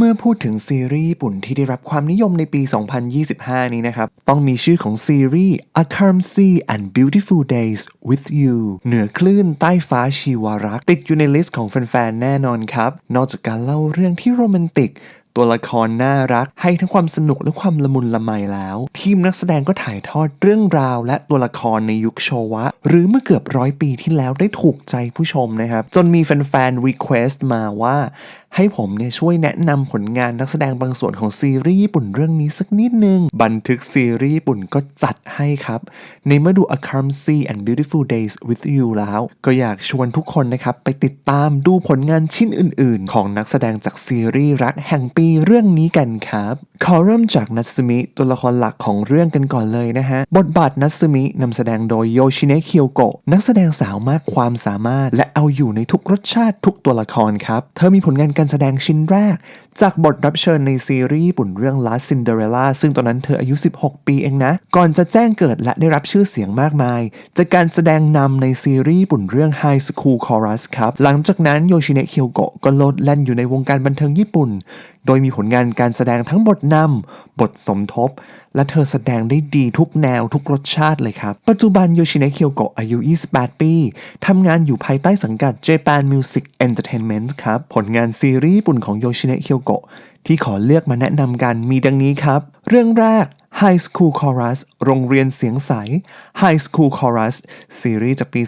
เมื่อพูดถึงซีรีส์ญี่ปุ่นที่ได้รับความนิยมในปี 2025 นี้นะครับ ต้องมีชื่อของซีรีส์ A Calm Sea and Beautiful Days with You เหนือคลื่นใต้ฟ้าชีวารัก ติดอยู่ในลิสต์ของแฟนๆ แน่นอนครับ นอกจากการเล่าเรื่องที่โรแมนติก ตัวละครน่ารัก ให้ทั้งความสนุกและความละมุนละไมแล้ว ทีมนักแสดงก็ถ่ายทอดเรื่องราว และตัวละครในยุคโชวะ หรือเมื่อเกือบร้อยปีที่แล้วได้ถูกใจผู้ชมนะครับ จนมีแฟนๆ request มาว่า ให้ผมเนี่ยช่วยแนะนำผลงานนักแสดงบางส่วนของซีรีส์ญี่ปุ่นเรื่องนี้สักนิดนึง บันทึกซีรีส์ญี่ปุ่นก็จัดให้ครับ ในเมื่อดู A Calm Sea and Beautiful Days with You แล้ว ก็อยากชวนทุกคนนะครับ ไปติดตามดูผลงานชิ้นอื่น ๆ ของนักแสดงจากซีรีส์รักแห่งปีเรื่องนี้กันครับ ขอเริ่มจากนัตสึมิตัวละครหลักของเรื่องกันก่อนเลยนะฮะ บทบาทนัตสึมินำแสดงโดยโยชิเนะเคียวโกะนักแสดงสาวมากความสามารถ และเอาอยู่ในทุกรสชาติทุกตัวละครครับ เธอมีผลงานการแสดงชิ้นแรก จากบทรับเชิญในซีรีส์ญี่ปุ่นเรื่อง Last Cinderella ซึ่งตอนนั้นเธออายุ 16 ปีเองนะ ก่อนจะแจ้งเกิดและได้รับชื่อเสียงมากมาย จากการแสดงนำในซีรีส์ญี่ปุ่นเรื่อง High School Chorus ครับหลังจากนั้นโยชิเนะเคียวโกะก็โลดแล่นอยู่ในวงการบันเทิงญี่ปุ่น โดยมีผลงานการแสดงทั้งบทนำ บทสมทบ และเธอแสดงได้ดีทุกแนวทุกรสชาติเลยครับ ปัจจุบันโยชิเนะเคียวโกะอายุ 28 ปีทำงานอยู่ภายใต้สังกัด Japan Music Entertainment ครับ ผลงานซีรีส์ญี่ปุ่นของโยชิเนะเคียวโกะที่ขอเลือกมาแนะนำกันมีดังนี้ครับ เรื่องแรก High School Chorus โรงเรียนเสียงใส High School Chorus ซีรีส์จากปี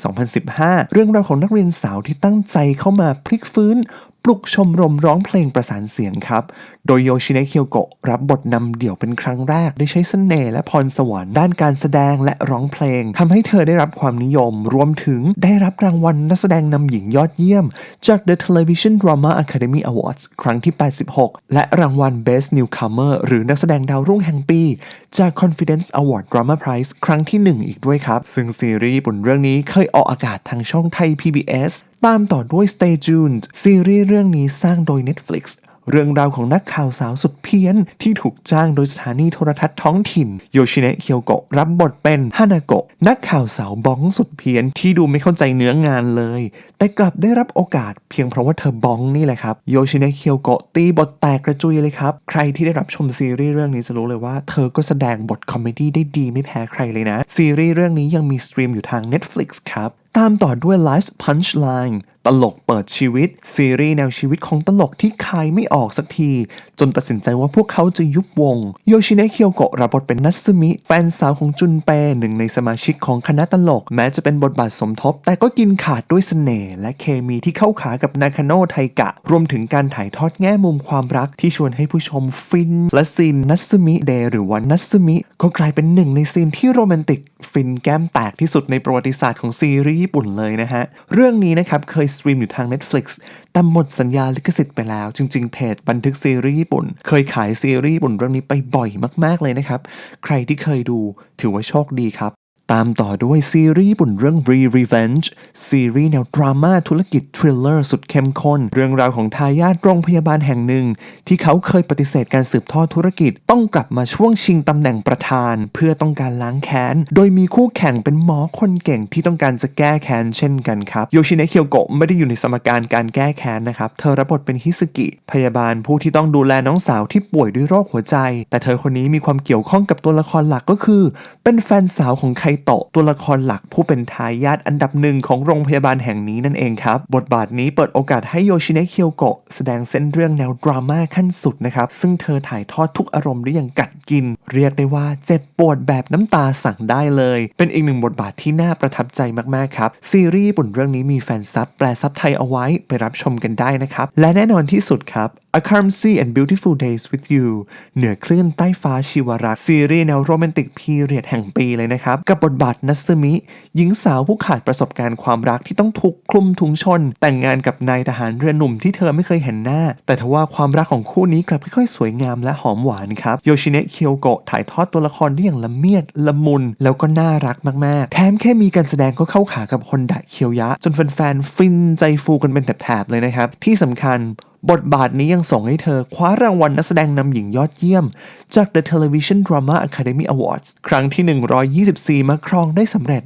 2015 เรื่องราวของนักเรียนสาวที่ตั้งใจเข้ามาพลิกฟื้น ปลุกชมรมร้องเพลงประสานเสียงครับ โดยโยชิเนะเคียวโกะรับบทนำเดี่ยวเป็นครั้งแรก ได้ใช้เสน่ห์และพรสวรรค์ด้านการแสดงและร้องเพลงทำให้เธอได้รับความนิยม รวมถึงได้รับรางวัลนักแสดงนำหญิงยอดเยี่ยม จาก The Television Drama Academy Awards ครั้งที่ 86 และรางวัล Best Newcomer หรือนักแสดงดาวรุ่งแห่งปี จาก Confidence Award Drama Prize ครั้งที่ 1 อีกด้วยครับ ซึ่งซีรีส์ญี่ปุ่นเรื่องนี้เคยออกอากาศทางช่องไทย PBS ตามต่อด้วย Stay Tuned ซีรีส์เรื่องนี้สร้างโดย Netflix เรื่องราวของนักข่าวสาวสุดเพี้ยน ที่ถูกจ้างโดยสถานีโทรทัศน์ท้องถิ่น โยชิเนะเคียวโกะรับบทเป็นฮานาโกะนักข่าวสาวบ้องสุดเพี้ยนที่ดูไม่เข้าใจเนื้องานเลย แต่กลับได้รับโอกาสเพียงเพราะว่าเธอบ้องนี่แหละครับโยชิเนะเคียวโกะตีบทแตกกระจุยเลยครับใครที่ได้รับชมซีรีส์เรื่องนี้จะรู้เลยว่าเธอก็แสดงบทคอมเมดี้ได้ดีไม่แพ้ใครเลยนะซีรีส์เรื่องนี้ยังมีสตรีมอยู่ทาง Netflix ครับตามต่อด้วย Life Punchline ตลกเปิดชีวิต ซีรีส์แนวชีวิตของตลกที่คายไม่ออกสักที จนตัดสินใจว่าพวกเขาจะยุบวง โยชิเนะเคียวโกะรับบทเป็นนัสึมิ แฟนสาวของจุนเปหนึ่งในสมาชิกของคณะตลก แม้จะเป็นบทบาทสมทบ แต่ก็กินขาดด้วยเสน่ห์และเคมีที่เข้าขากับนาคาโนไทกะ รวมถึงการถ่ายทอดแง่มุมความรักที่ชวนให้ผู้ชมฟิน และซีนนัสึมิเดหรือว่านัสึมิก็กลายเป็นหนึ่งในซีนที่โรแมนติก ฟินแก้มแตกที่สุดในประวัติศาสตร์ของซีรีส์ญี่ปุ่นเลยนะฮะเรื่องนี้นะครับเคยสตรีมอยู่ทาง Netflix แต่หมดสัญญาลิขสิทธิ์ไปแล้ว จริง ๆ เพจบันทึกซีรีส์ญี่ปุ่น เคยขายซีรีส์ญี่ปุ่นเรื่องนี้ไปบ่อยมาก ๆ เลยนะครับ ใครที่เคยดูถือว่าโชคดีครับ ตามต่อด้วยซีรีส์ญี่ปุ่นเรื่อง Re Revenge ซีรีส์แนวดราม่าธุรกิจทริลเลอร์สุดเข้มข้น เรื่องราวของทายาทโรงพยาบาลแห่งหนึ่ง ที่เขาเคยปฏิเสธการสืบทอดธุรกิจ ต้องกลับมาช่วงชิงตำแหน่งประธาน เพื่อต้องการล้างแค้น โดยมีคู่แข่งเป็นหมอคนเก่งที่ต้องการจะแก้แค้นเช่นกันครับโยชิเนะเคียวโกะไม่ได้อยู่ในสมการการแก้แค้นนะครับเธอรับบทเป็นฮิสกิพยาบาลผู้ที่ต้องดูแลน้องสาวที่ป่วยด้วยโรคหัวใจ แต่เธอคนนี้มีความเกี่ยวข้องกับตัวละครหลักก็คือ เป็นแฟนสาวของไคโตะตัวละครหลักผู้เป็นทายาทอันดับหนึ่งของโรงพยาบาลแห่งนี้นั่นเองครับ บทบาทนี้เปิดโอกาสให้โยชิเนะเคียวโกะแสดงเส้นเรื่องแนวดราม่าขั้นสุดนะครับ ซึ่งเธอถ่ายทอดทุกอารมณ์ได้อย่างกัดกิน เรียกได้ว่าเจ็บปวดแบบน้ำตาสั่งได้เลย เป็นอีกหนึ่งบทบาทที่น่าประทับใจมากๆครับ ซีรีส์ญี่ปุ่นเรื่องนี้มีแฟนซับแปลซับไทยเอาไว้ไปรับชมกันได้นะครับ และแน่นอนที่สุดครับ A Calm Sea and Beautiful Days with You เหนือคลื่นใต้ฟ้าชีวรักซีรีส์แนวโรแมนติกพีเรียดแห่งปีเลยนะครับ กับบทบาทนัสมิ หญิงสาวผู้ขาดประสบการณ์ความรักที่ต้องถูกคลุมถุงชน แต่งงานกับนายทหารเรือหนุ่มที่เธอไม่เคยเห็นหน้า แต่ทว่าความรักของคู่นี้กลับค่อยๆ สวยงามและหอมหวานครับ โยชิเนะเคียวโกะถ่ายทอดตัวละครได้อย่างละเมียดละมุน แล้วก็น่ารักมากๆ แถมแค่มีการแสดงก็เข้าขากับฮอนดะเคียวยะ จนแฟนๆฟินใจฟูกันเป็นแถบๆเลยนะครับที่สำคัญ บทบาทนี้ยังส่งให้เธอคว้ารางวัลนักแสดงนำหญิงยอดเยี่ยม จาก The Television Drama Academy Awards ครั้งที่ 124 มาครองได้สำเร็จ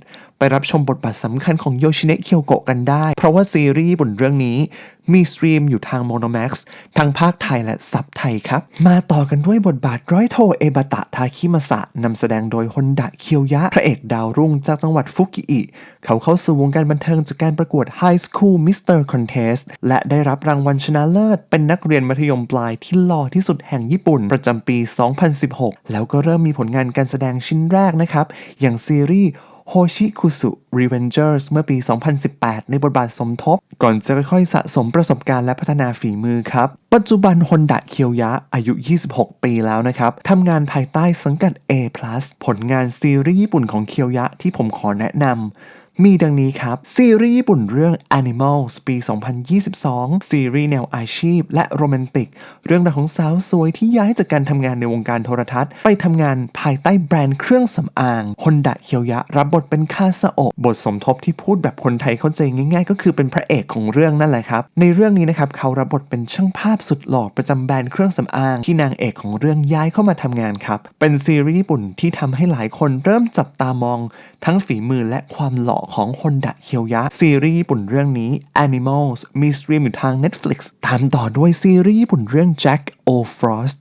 รับชมบทบาทสำคัญของโยชิเนะเคียวโกะกันได้ เพราะว่าซีรีส์ญี่ปุ่นเรื่องนี้มีสตรีมอยู่ทาง Monomax ทั้งภาคไทยและซับไทยครับ มาต่อกันด้วยบทบาทร้อยโทเอบาตะทาคิมาสะนำแสดงโดยฮอนดะเคียวยะ พระเอกดาวรุ่งจากจังหวัดฟุกิอิ เขาเข้าสู่วงการบันเทิงจากการประกวด High School Mr. Contest และได้รับรางวัลชนะเลิศ เป็นนักเรียนมัธยมปลายที่หล่อที่สุดแห่งญี่ปุ่น ประจำปี 2016 แล้วก็เริ่มมีผลงานการแสดงชิ้นแรกนะครับ อย่างซีรีส์ โฮชิคุสุ Revengers เมื่อปี 2018 ในบทบาทสมทบ ก่อนจะค่อยๆสะสมประสบการณ์และพัฒนาฝีมือครับ ปัจจุบันฮอนดะเคียวยะอายุ 26 ปีแล้วนะครับ ทำงานภายใต้สังกัด A+ ผลงานซีรีส์ญี่ปุ่นของเคียวยะที่ผมขอแนะนำ มีดังนี้ครับ ซีรีส์ญี่ปุ่นเรื่อง Animals ปี 2022 ซีรีส์แนวอาชีพ และโรแมนติก เรื่องราวของสาวสวยที่ย้ายจากการทำงานในวงการโทรทัศน์ ไปทำงานภายใต้แบรนด์เครื่องสำอางฮอนดะเคียวยะ รับบทเป็นคาซาโอบทสมทบที่พูดแบบคนไทยเข้าใจง่ายๆ ก็คือเป็นพระเอกของเรื่องนั่นแหละครับ ในเรื่องนี้นะครับเขารับบทเป็นช่างภาพสุดหล่อประจำแบรนด์เครื่องสำอาง ที่นางเอกของเรื่องย้ายเข้ามาทำงานครับเป็นซีรีส์ญี่ปุ่นที่ทำให้หลายคนเริ่มจับตามอง ทั้งฝีมือและความหล่อของฮนดะเคียวยะ ซีรีส์ญี่ปุ่นเรื่องนี้ Animals มีสตรีมอยู่ทาง Netflix ตามต่อด้วยซีรีส์ญี่ปุ่นเรื่อง Jack O Frost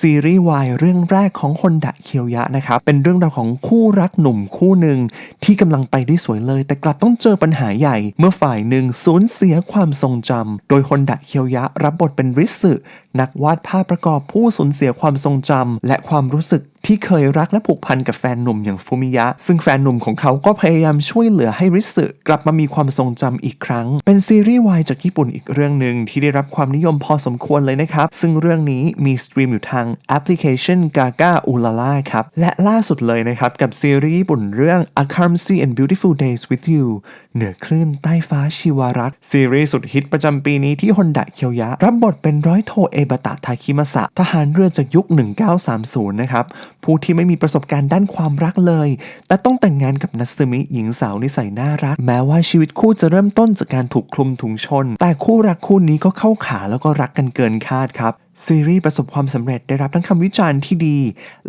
ซีรีส์วายเรื่องแรกของฮนดะเคียวยะนะครับ เป็นเรื่องราวของคู่รักหนุ่มคู่หนึ่งที่กำลังไปได้สวยเลย แต่กลับต้องเจอปัญหาใหญ่ เมื่อฝ่ายหนึ่งสูญเสียความทรงจำโดยฮนดะเคียวยะรับบทเป็นริสึ นักวาดภาพประกอบผู้สูญเสียความทรงจำและความรู้สึกที่เคยรักและผูกพันกับแฟนหนุ่มอย่างฟูมิยะ ซึ่งแฟนหนุ่มของเขาก็พยายามช่วยเหลือให้ริสึกลับมามีความทรงจำอีกครั้ง เป็นซีรีส์วายจากญี่ปุ่นอีกเรื่องหนึ่งที่ได้รับความนิยมพอสมควรเลยนะครับ ซึ่งเรื่องนี้มีสตรีมอยู่ทางแอปพลิเคชัน Gaga u l a l a ครับ และล่าสุดเลยนะครับ กับซีรีส์ญี่ปุ่นเรื่อง A Clumsy and Beautiful Days with You เหนือคลื่นใต้ฟ้าชีวารักซีรีส์สุดฮิตประจำปีนี้ที่ฮอนดะเคียวยะ รับบทเป็นร้อยโทเอบาตะทาคิมะสะ ทหารเรือจากยุค 1930 นะครับ ผู้ที่ไม่มีประสบการณ์ด้านความรักเลย แต่ต้องแต่งงานกับนัตสึมิหญิงสาวนิสัยน่ารัก แม้ว่าชีวิตคู่จะเริ่มต้นจากการถูกคลุมถุงชน แต่คู่รักคู่นี้ก็เข้าขาแล้วก็รักกันเกินคาดครับซีรีส์ประสบความสำเร็จได้รับทั้งคำวิจารณ์ที่ดี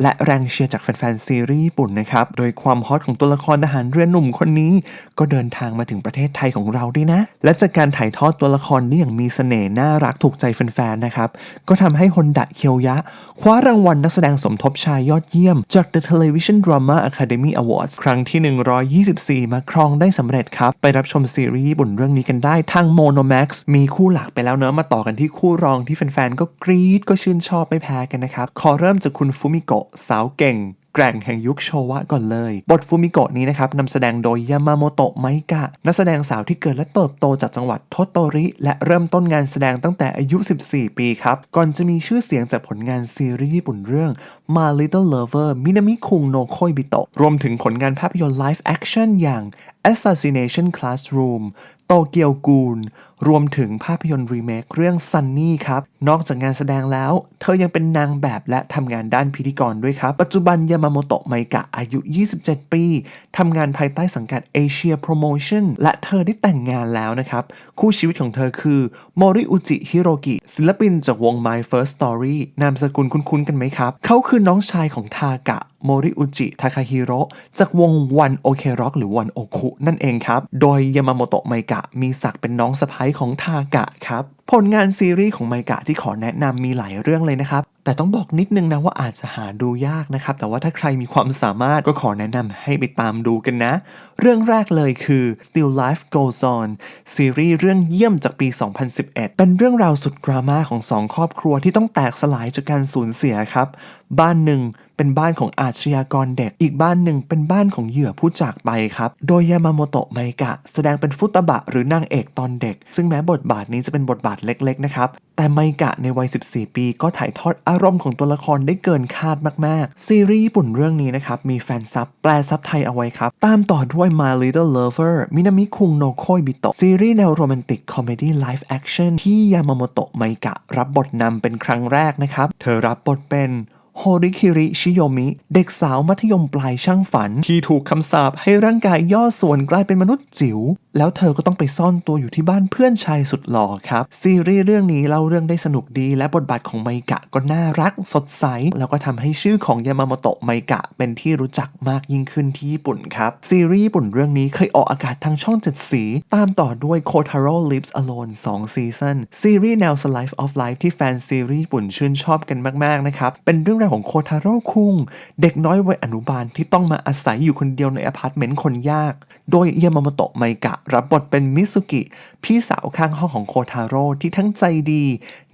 และแรงเชียร์จากแฟนๆซีรีส์ญี่ปุ่นนะครับ โดยความฮอตของตัวละครทหารเรือหนุ่มคนนี้ ก็เดินทางมาถึงประเทศไทยของเราด้วยนะ และจากการถ่ายทอดตัวละครนี้อย่างมีเสน่ห์น่ารักถูกใจแฟนๆนะครับ ก็ทำให้ฮอนดะเคียวยะ คว้ารางวัลนักแสดงสมทบชายยอดเยี่ยม จาก The Television Drama Academy Awards ครั้งที่ 124 มาครองได้สำเร็จครับ ไปรับชมซีรีส์ญี่ปุ่นเรื่องนี้กันได้ทาง Monomax มีคู่หลักไปแล้วเนอะมาต่อกันที่คู่รองที่แฟนๆ ก็กรี๊ดก็ชื่นชอบไม่แพ้กันนะครับ ขอเริ่มจากคุณฟูมิโกะสาวเก่ง แกร่งแห่งยุคโชวะก่อนเลย บทฟูมิโกะนี้นะครับนำแสดงโดยยามาโมโตะไมกะ นักแสดงสาวที่เกิดและเติบโตจากจังหวัดโทโตริ และเริ่มต้นงานแสดงตั้งแต่อายุ 14 ปีครับ ก่อนจะมีชื่อเสียงจากผลงานซีรีส์ญี่ปุ่นเรื่อง My Little Lover มินามิคุงโนโคยบิโตะรวมถึงผลงานภาพยนตร์ไลฟ์แอคชั่นอย่าง Assassination Classroom โตเกียวกูล รวมถึงภาพยนตร์รีเมคเรื่อง Sunny ครับ นอกจากงานแสดงแล้ว เธอยังเป็นนางแบบและทำงานด้านพิธีกรด้วยครับ ปัจจุบันยามาโมโตะไมกะอายุ 27 ปีทำงานภายใต้สังกัด Asia Promotion และเธอได้แต่งงานแล้วนะครับ คู่ชีวิตของเธอคือโมริอุจิฮิโรกิศิลปินจากวง My First Story นามสกุลคุ้นๆกันไหมครับ เขาคือน้องชายของทากะโมริอุจิ ทาคาฮิโร่จากวงวันโอเคร็อกหรือวันโอคุนั่นเองครับ โดยยามาโมโตะไมกะมีศักดิ์เป็นน้องสะพ้ายใภ้ของทากะครับ ผลงานซีรีส์ของไมกะที่ขอแนะนำมีหลายเรื่องเลยนะครับ แต่ต้องบอกนิดนึงนะว่าอาจจะหาดูยากนะครับ แต่ว่าถ้าใครมีความสามารถก็ขอแนะนำให้ไปตามดูกันนะ เรื่องแรกเลยคือ Still Life Goes On ซีรีส์เรื่องเยี่ยมจากปี 2011 เป็นเรื่องราวสุดดราม่าของสองครอบครัวที่ต้องแตกสลายจากการสูญเสียครับบ้านหนึ่งเป็นบ้านของอาชญากรเด็ก อีกบ้านหนึ่งเป็นบ้านของเหยื่อผู้จากไปครับ โดยยามาโมโตะไมกะ แสดงเป็นฟุตบะหรือนางเอกตอนเด็ก ซึ่งแม้บทบาทนี้จะเป็นบทบาทเล็กๆนะครับแต่ไมกะในวัย 14 ปี ก็ถ่ายทอดอารมณ์ของตัวละครได้เกินคาดมาก ๆ ซีรีส์ญี่ปุ่นเรื่องนี้นะครับ มีแฟนซับแปลซับไทยเอาไว้ครับ ตามต่อด้วย My Little Lover มินามิคุงโนโคยบิโตะซีรีส์แนวโรแมนติกคอมเมดี้ไลฟ์แอคชั่นที่ยามาโมโตะไมกะ รับบทนำเป็นครั้งแรกนะครับ เธอรับบทเป็น โฮริคิริชิโยมิ เด็กสาวมัธยมปลายช่างฝัน ที่ถูกคำสาปให้ร่างกายย่อส่วนกลายเป็นมนุษย์จิ๋ว แล้วเธอก็ต้องไปซ่อนตัวอยู่ที่บ้านเพื่อนชายสุดหล่อครับ ซีรีส์เรื่องนี้เล่าเรื่องได้สนุกดี และบทบาทของไมกะก็น่ารักสดใส แล้วก็ทำให้ชื่อของยามาโมโตะไมกะเป็นที่รู้จักมากยิ่งขึ้นที่ญี่ปุ่นครับ ซีรีส์ญี่ปุ่นเรื่องนี้เคยออกอากาศทางช่อง 7 สี ตามต่อด้วย Kotaro Lives Alone 2 ซีซันซีรีส์แนว Slice of Life ที่แฟนซีรีส์ญี่ปุ่นชื่นชอบกันมากๆนะครับเป็นเรื่องราวของโคทาโร่คุงเด็กน้อยวัยอนุบาลที่ต้องมาอาศัยอยู่คนเดียวในอพาร์ตเมนต์คนยาก โดยยามาโมโตะไมกะรับบทเป็นมิสุกิ พี่สาวข้างห้องของโคทาโร่ที่ทั้งใจดี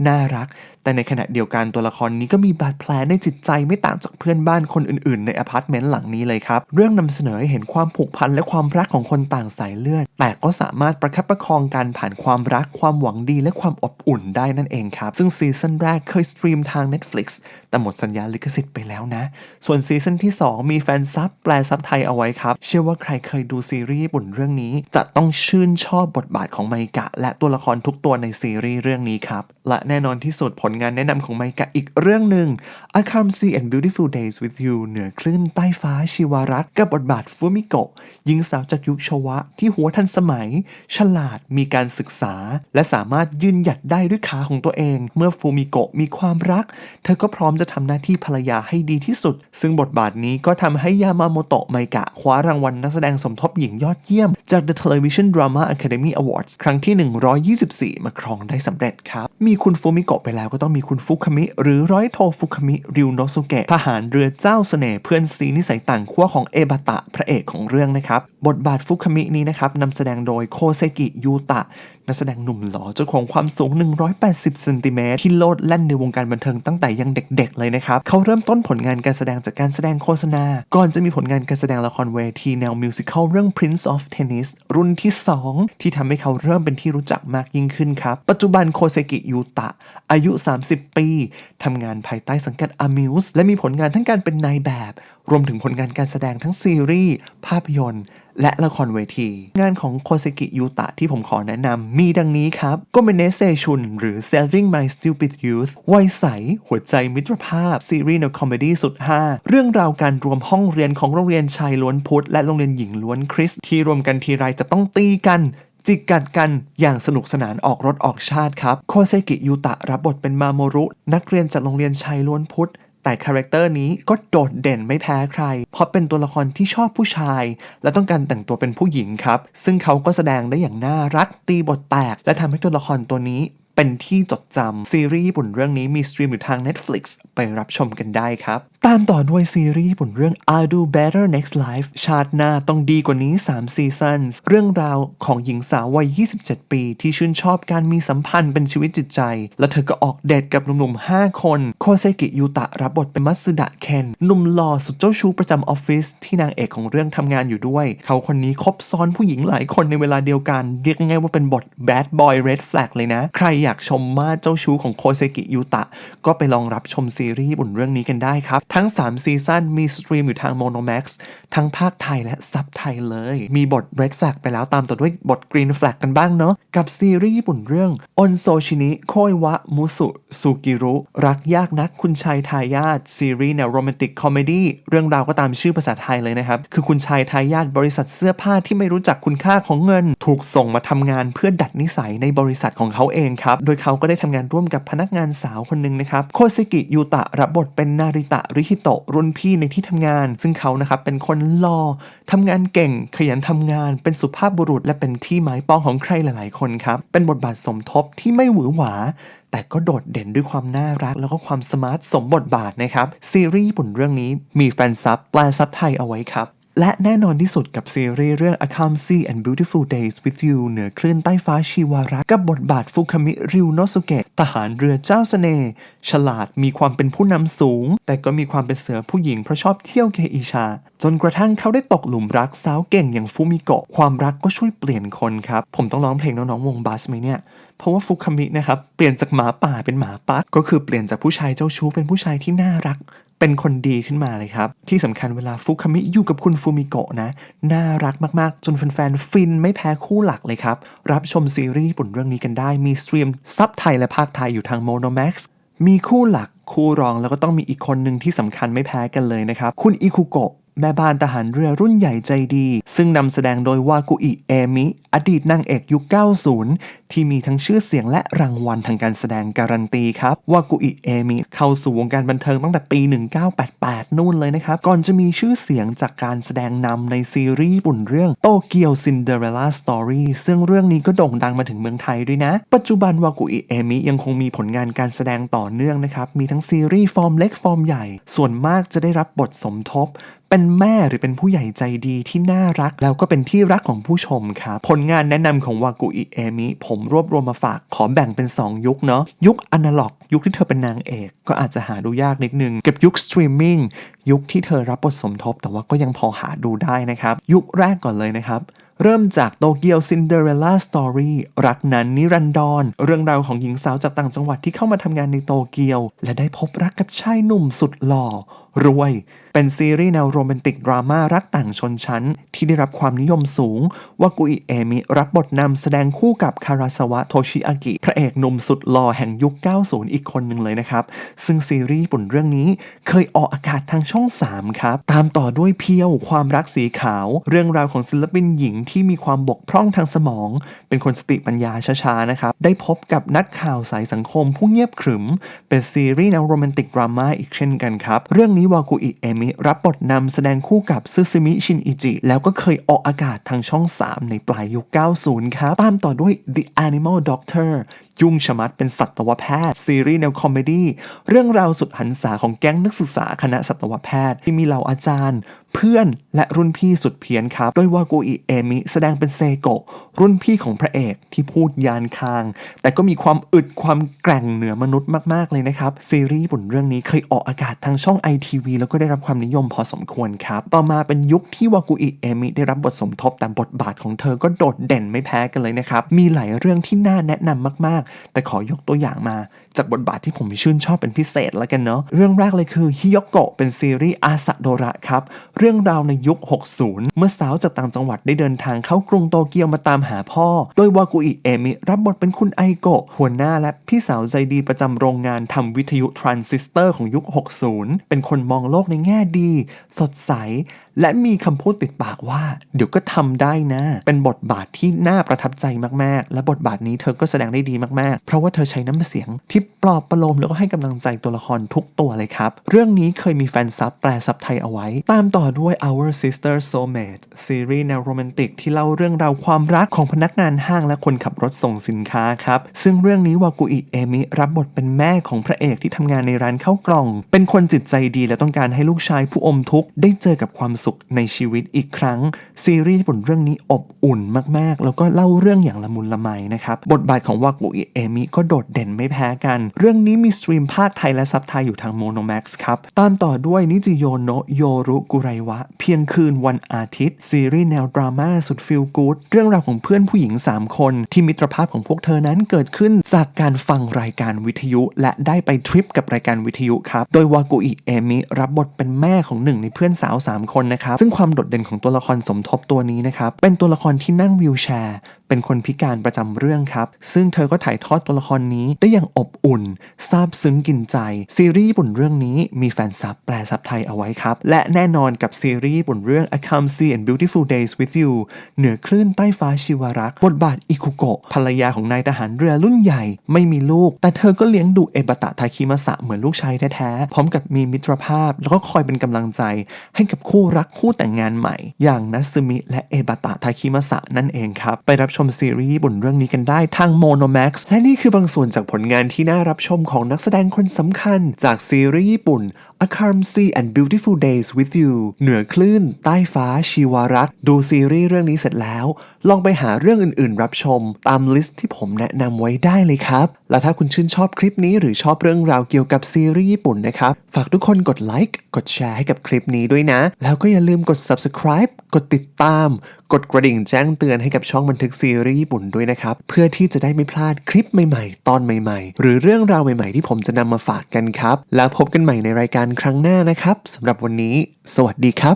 น่ารัก แต่ในขณะเดียวกันตัวละครนี้ก็มีบาดแผลในจิตใจไม่ต่างจากเพื่อนบ้านคนอื่นๆ ในอพาร์ตเมนต์หลังนี้เลยครับ เรื่องนำเสนอให้เห็นความผูกพันและความรักของคนต่างสายเลือด แต่ก็สามารถประคับประคองการผ่านความรักความหวังดีและความอบอุ่นได้นั่นเองครับ ซึ่งซีซั่นแรกเคยสตรีมทาง Netflix แต่หมดสัญญาลิขสิทธิ์ไปแล้วนะ ส่วนซีซั่นที่ 2 มีแฟนซับแปลซับไทยเอาไว้ครับ เชื่อว่าใครเคยดูซีรีส์ญี่ปุ่นเรื่องนี้ จะต้องชื่นชอบบทบาทของไมกะ และตัวละครทุกตัวในซีรีส์เรื่องนี้ครับ และแแน่นอนที่สุดผลงานแนะนำของไมกะอีกเรื่องหนึ่ง A Calm Sea and Beautiful Days with You เหนือคลื่นใต้ฟ้าชีวารักกับบทบาทฟูมิโกะหญิงสาวจากยุคโชวะ ที่หัวทันสมัย ฉลาดมีการศึกษา และสามารถยืนหยัดได้ด้วยขาของตัวเอง เมื่อฟูมิโกะมีความรัก เธอก็พร้อมจะทำหน้าที่ภรรยาให้ดีที่สุด ซึ่งบทบาทนี้ก็ทำให้ยามาโมโตะไมกะคว้ารางวัลนักแสดงสมทบหญิงยอดเยี่ยม จาก The Television Drama Academy Awards ครั้งที่ 124 มาครองได้สำเร็จครับ มีคุณณฟูมิโกะไปแล้วก็ต้องมีคุณฟุคามิ หรือร้อยโทฟุคามิริวโนสุเกะทหารเรือเจ้าเสน่ห์เพื่อนซีนิสัยต่างขั้วของเอบาตะพระเอกของเรื่องนะครับ บทบาทฟุคามินี้นะครับนำแสดงโดยโคเซกิยูตะ นักแสดงหนุ่มหล่อเจ้าของความสูง 180เซนติเมตรที่โลดแล่นในวงการบันเทิงตั้งแต่ยังเด็กๆเลยนะครับ เขาเริ่มต้นผลงานการแสดงจากการแสดงโฆษณา ก่อนจะมีผลงานการแสดงละครเวทีแนวมิวสิควลเรื่อง Prince of Tennis รุ่นที่ 2 ที่ทำให้เขาเริ่มเป็นที่รู้จักมากยิ่งขึ้นครับ ปัจจุบันโคเซกิยูตะ อายุ 30 ปีทำงานภายใต้สังกัด Amuse และมีผลงานทั้งการเป็นนายแบบ รวมถึงผลงานการแสดงทั้งซีรีส์ภาพยนตร์ และละครเวที งานของโคเซกิยูตะที่ผมขอแนะนำมีดังนี้ครับก็เมเนเซชุนหรือ Saving My Stupid Youth วัยใส หัวใจมิตรภาพ ซีรีส์แนวคอมเมดี้สุดฮาเรื่องราวการรวมห้องเรียนของโรงเรียนชายล้วนพุทธและโรงเรียนหญิงล้วนคริสที่รวมกันทีไรจะต้องตีกันจิกกัดกันอย่างสนุกสนานออกรถออกชาติครับ โคเซกิยูตะรับบทเป็นมาโมรุ นักเรียนจากโรงเรียนชายล้วนพุทธ แต่คาแรคเตอร์นี้ก็โดดเด่นไม่แพ้ใคร เพราะเป็นตัวละครที่ชอบผู้ชาย และต้องการแต่งตัวเป็นผู้หญิงครับ ซึ่งเขาก็แสดงได้อย่างน่ารักตีบทแตก และทำให้ตัวละครตัวนี้ เป็นที่จดจำซีรีส์ญี่ปุ่นเรื่องนี้มีสตรีมอยู่ทาง Netflix ไปรับชมกันได้ครับ ตามต่อด้วยซีรีส์ญี่ปุ่นเรื่อง I'll Do Better Next Life ชาติหน้าต้องดีกว่านี้ 3 ซีซันส์เรื่องราวของหญิงสาววัย 27 ปี ที่ชื่นชอบการมีสัมพันธ์เป็นชีวิตจิตใจ และเธอก็ออกเดทกับหนุ่มๆ 5 คน โคเซกิยูตะรับบทเป็นมัตสึดะเคนหนุ่มหล่อสุดเจ้าชู้ประจำออฟฟิศที่นางเอกของเรื่องทำงานอยู่ด้วย เขาคนนี้คบซ้อนผู้หญิงหลายคนในเวลาเดียวกัน เรียกง่ายๆว่าเป็นบท bad boy red flag เลยนะ ใครอยากชมมาเจ้าชู้ของโคเซกิยูตะ ก็ไปลองรับชมซีรีส์ญี่ปุ่นเรื่องนี้กันได้ครับ ทั้ง 3 ซีซั่นมีสตรีมอยู่ทาง Monomax ทั้งภาคไทยและซับไทยเลย มีบท red flag ไปแล้วตามต่อด้วยบท green flag กันบ้างเนาะกับซีรีส์ญี่ปุ่นเรื่องอนโซชินิโคยวะมุสุสุกิรุ รักยากนักคุณชายทายาทซีรีส์แนวโรแมนติกคอมเมดี้เรื่องราวก็ตามชื่อภาษาไทยเลยนะครับ คือคุณชายทายาทบริษัทเสื้อผ้าที่ไม่รู้จักคุณค่าของเงิน ถูกส่งมาทำงานเพื่อดัดนิสัยในบริษัทของเขาเองครับโดยเขาก็ได้ทำงานร่วมกับพนักงานสาวคนหนึ่งนะครับ โคซิกิยูตะรับบทเป็นนาริตะริฮิโตะรุ่นพี่ในที่ทำงาน ซึ่งเขานะครับเป็นคนหล่อทำงานเก่ง ขยันทำงาน เป็นสุภาพบุรุษ และเป็นที่หมายปองของใครหลาย ๆ คนครับ เป็นบทบาทสมทบที่ไม่หวือหวาแต่ก็โดดเด่นด้วยความน่ารักแล้วก็ความสมาร์ทสมบทบาทนะครับ ซีรีส์ญี่ปุ่นเรื่องนี้มีแฟนซับแปลซับไทยเอาไว้ครับ และแน่นอนที่สุดกับซีรีส์เรื่อง A Calm Sea and Beautiful Days with You เหนือคลื่นใต้ฟ้าชีวารักกับบทบาทฟุคามิริวโนสุเกะทหารเรือเจ้าเสน่ห์ฉลาดมีความเป็นผู้นำสูง แต่ก็มีความเป็นเสือผู้หญิงเพราะชอบเที่ยวเกอิชา จนกระทั่งเขาได้ตกหลุมรักสาวเก่งอย่างฟูมิโกะความรักก็ช่วยเปลี่ยนคนครับ ผมต้องร้องเพลงน้องๆวงบัสไหมเนี่ย เพราะว่าฟุคามินะครับเปลี่ยนจากหมาป่าเป็นหมาปักก็คือเปลี่ยนจากผู้ชายเจ้าชู้เป็นผู้ชายที่น่ารัก เป็นคนดีขึ้นมาเลยครับ ที่สำคัญเวลาฟุคามิอยู่กับคุณฟูมิโกะนะ น่ารักมากๆ จนแฟนๆฟินไม่แพ้คู่หลักเลยครับ รับชมซีรีส์ญี่ปุ่นเรื่องนี้กันได้มีสตรีมซับไทยและภาคไทยอยู่ทาง Monomax มีคู่หลักคู่รองแล้วก็ต้องมีอีกคนหนึ่งที่สำคัญไม่แพ้กันเลยนะครับ คุณอิคุโกะ แม่บ้านทหารเรือรุ่นใหญ่ใจดี ซึ่งนำแสดงโดยวากุอิเอมิ อดีตนางเอกยุค 90 ที่มีทั้งชื่อเสียงและรางวัลทางการแสดงการันตีครับ วากุอิเอมิ เข้าสู่วงการบันเทิงตั้งแต่ปี 1988 นู่นเลยนะครับ ก่อนจะมีชื่อเสียงจากการแสดงนำในซีรีส์ญี่ปุ่นเรื่องโตเกียวซินเดอเรลล่าสตอรี่ซึ่งเรื่องนี้ก็โด่งดังมาถึงเมืองไทยด้วยนะ ปัจจุบันวากุอิเอมิยังคงมีผลงานการแสดงต่อเนื่องนะครับมีทั้งซีรีส์ฟอร์มเล็กฟอร์มใหญ่ ส่วนมากจะได้รับบทสมทบ เป็นแม่หรือเป็นผู้ใหญ่ใจดีที่น่ารัก แล้วก็เป็นที่รักของผู้ชมครับ ผลงานแนะนำของวากุอิเอมิผมรวบรวมมาฝากขอแบ่งเป็น 2 ยุคเนาะยุคอนาล็อก ยุคที่เธอเป็นนางเอก ก็อาจจะหาดูยากนิดนึง กับยุคสตรีมมิ่งยุคที่เธอรับบทสมทบ แต่ว่าก็ยังพอหาดูได้นะครับ ยุคแรกก่อนเลยนะครับเริ่มจากโตเกียวซินเดอเรลล่าสตอรี่รักนั้นนิรันดร เรื่องราวของหญิงสาวจากต่างจังหวัดที่เข้ามาทำงานในโตเกียว และได้พบรักกับชายหนุ่มสุดหล่อ รวย เป็นซีรีส์แนวโรแมนติกดราม่ารักต่างชนชั้น ที่ได้รับความนิยมสูง วากุอิเอมิรับบทนำแสดงคู่กับคาราสวะโทชิอากิ พระเอกหนุ่มสุดหล่อแห่งยุค 90 อีกคนหนึ่งเลยนะครับ ซึ่งซีรีส์ญี่ปุ่นเรื่องนี้เคยออกอากาศทางช่อง 3 ครับ ตามต่อด้วยเพียวความรักสีขาว เรื่องราวของศิลปินหญิงที่มีความบกพร่องทางสมอง เป็นคนสติปัญญาช้าๆนะครับ ได้พบกับนักข่าวสายสังคมผู้เงียบขรึม เป็นซีรีส์แนวโรแมนติกดราม่าอีกเช่นกันครับ เรื่องนี้วากุอิเอมิ รับบทนำแสดงคู่กับซึซึมิชินอิจิ แล้วก็เคยออกอากาศทางช่อง 3 ในปลายยุค 90 ครับ ตามต่อด้วย The Animal Doctor ยุ่งชะมัดเป็นสัตวแพทย์ ซีรีส์แนวคอมเมดี้เรื่องราวสุดหันษาของแก๊งนักศึกษาคณะสัตวแพทย์ ที่มีเหล่าอาจารย์ พื่อนและรุ่นพี่สุดเพี้ยนครับ โดยวากุอิเอมิแสดงเป็นเซโกะรุ่นพี่ของพระเอกที่พูดยานคาง แต่ก็มีความอึดความแกร่งเหนือมนุษย์มาก ๆ เลยนะครับ ซีรีส์ญี่ปุ่นเรื่องนี้เคยออกอากาศทางช่อง ITV แล้วก็ได้รับความนิยมพอสมควรครับ ต่อมาเป็นยุคที่วากุอิเอมิได้รับบทสมทบแต่บทบาทของเธอก็โดดเด่นไม่แพ้กันเลยนะครับ มีหลายเรื่องที่น่าแนะนำมาก ๆ แต่ขอยกตัวอย่างมา จากบทบาทที่ผมชื่นชอบเป็นพิเศษแล้วกันเนาะเรื่องแรกเลยคือฮิโยโกะเป็นซีรีส์อาซาโดระครับเรื่องราวในยุค 60 เมื่อสาวจากต่างจังหวัดได้เดินทางเข้ากรุงโตเกียวมาตามหาพ่อ โดยวากุอิเอมิรับบทเป็นคุณไอโกะหัวหน้าและพี่สาวใจดีประจำโรงงานทำวิทยุทรานซิสเตอร์ของยุค 60 เป็นคนมองโลกในแง่ดี สดใสและมีคำพูดติดปากว่า เดี๋ยวก็ทำได้นะ เป็นบทบาทที่น่าประทับใจมากๆ และบทบาทนี้เธอก็แสดงได้ดีมากๆ เพราะว่าเธอใช้น้ำเสียงที่ปลอบประโลมแล้วก็ให้กำลังใจตัวละครทุกตัวเลยครับ เรื่องนี้เคยมีแฟนซับแปลซับไทยเอาไว้ ตามต่อด้วย Our Sister Soulmate ซีรีส์แนวโรแมนติกที่เล่าเรื่องราวความรักของพนักงานห้างและคนขับรถส่งสินค้าครับ ซึ่งเรื่องนี้วากุอิเอมิรับบทเป็นแม่ของพระเอกที่ทำงานในร้านข้าวกล่อง เป็นคนจิตใจดีและต้องการให้ลูกชายผู้อมทุกข์ได้เจอกับความสุขในชีวิตอีกครั้ง ซีรีส์ญี่ปุ่นเรื่องนี้อบอุ่นมากๆ แล้วก็เล่าเรื่องอย่างละมุนละไมนะครับ บทบาทของวากุอิเอมิก็โดดเด่นไม่แพ้กัน เรื่องนี้มีสตรีมภาคไทยและซับไทยอยู่ทางโมโนแม็กซ์ครับ ตามต่อด้วยนิจิโยโนะโยรุกุไรวะ เพียงคืนวันอาทิตย์ ซีรีส์แนวดราม่าสุดฟิลกู๊ดเรื่องราวของเพื่อนผู้หญิง 3 คน ที่มิตรภาพของพวกเธอนั้นเกิดขึ้นจากการฟังรายการวิทยุ และได้ไปทริปกับรายการวิทยุครับ โดยวากุอิเอมิรับบทเป็นแม่ของหนึ่งในเพื่อนสาว 3 คนนะครับ ซึ่งความโดดเด่นของตัวละครสมทบตัวนี้นะครับ เป็นตัวละครที่นั่งวีลแชร์ เป็นคนพิการประจำเรื่องครับ ซึ่งเธอก็ถ่ายทอดตัวละครนี้ได้อย่างอบอุ่น ซาบซึ้งกินใจ ซีรีส์ญี่ปุ่นเรื่องนี้มีแฟนซับแปลซับไทยเอาไว้ครับ และแน่นอนกับซีรีส์ญี่ปุ่นเรื่อง A Come See and Beautiful Days with You เหนือคลื่นใต้ฟ้าชิวรัก บทบาทอิคุโกะภรรยาของนายทหารเรือรุ่นใหญ่ ไม่มีลูก แต่เธอก็เลี้ยงดูเอบะตะทาคิมาสะเหมือนลูกชายแท้ๆ พร้อมกับมีมิตรภาพ แล้วก็คอยเป็นกำลังใจให้กับคู่รักคู่แต่งงานใหม่ อย่างนัซึมิและเอบะตะทาคิมาสะนั่นเองครับ ไปรับชมซีรีส์ญี่ปุ่นเรื่องนี้กันได้ทาง Monomax และนี่คือบางส่วนจากผลงานที่น่ารับชมของนักแสดงคนสำคัญ จากซีรีส์ญี่ปุ่น A Calm Sea and Beautiful Days with You เหนือคลื่น ใต้ฟ้าชีวารักดูซีรีส์เรื่องนี้เสร็จแล้ว ลองไปหาเรื่องอื่นๆ รับชม ตามลิสต์ที่ผมแนะนำไว้ได้เลยครับ และถ้าคุณชื่นชอบคลิปนี้หรือชอบเรื่องราวเกี่ยวกับซีรีส์ญี่ปุ่นนะครับ ฝากทุกคนกดไลค์กดแชร์ให้กับคลิปนี้ด้วยนะ แล้วก็อย่าลืมกด subscribe กดติดตาม กดกระดิ่งแจ้งเตือนให้กับช่องบันทึกซีรีส์ญี่ปุ่นด้วยนะครับ เพื่อที่จะได้ไม่พลาดคลิปใหม่ๆ ตอนใหม่ๆ หรือเรื่องราวใหม่ๆ ที่ผมจะนำมาฝากกันครับ แล้วพบกันใหม่ในรายการครั้งหน้านะครับสำหรับวันนี้ สวัสดีครับ